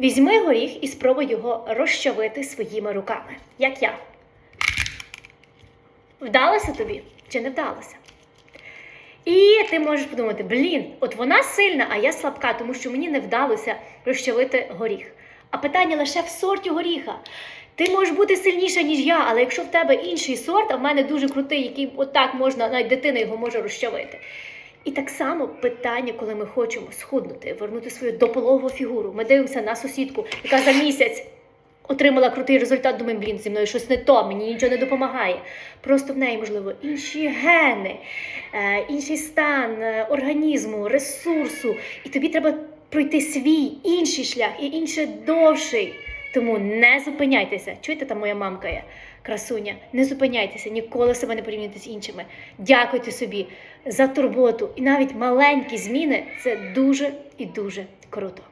Візьми горіх і спробуй його розчавити своїми руками, як я. Вдалося тобі чи не вдалося? І ти можеш подумати: блін, от вона сильна, а я слабка, тому що мені не вдалося розчавити горіх. А питання лише в сорті горіха. Ти можеш бути сильніша, ніж я, але якщо в тебе інший сорт, а в мене дуже крутий, який отак можна, навіть дитина його може розчавити. І так само питання, коли ми хочемо схуднути, вернути свою допологу фігуру. Ми дивимося на сусідку, яка за місяць отримала крутий результат, думаємо, блін, зі мною щось не то, мені нічого не допомагає. Просто в неї, можливо, інші гени, е, інший стан е, організму, ресурсу. І тобі треба пройти свій інший шлях і інший довший. Тому не зупиняйтеся. Чуєте, там моя мамка є, красуня. Не зупиняйтеся, ніколи себе не порівнюйте з іншими. Дякуйте собі за турботу. І навіть маленькі зміни це дуже і дуже круто.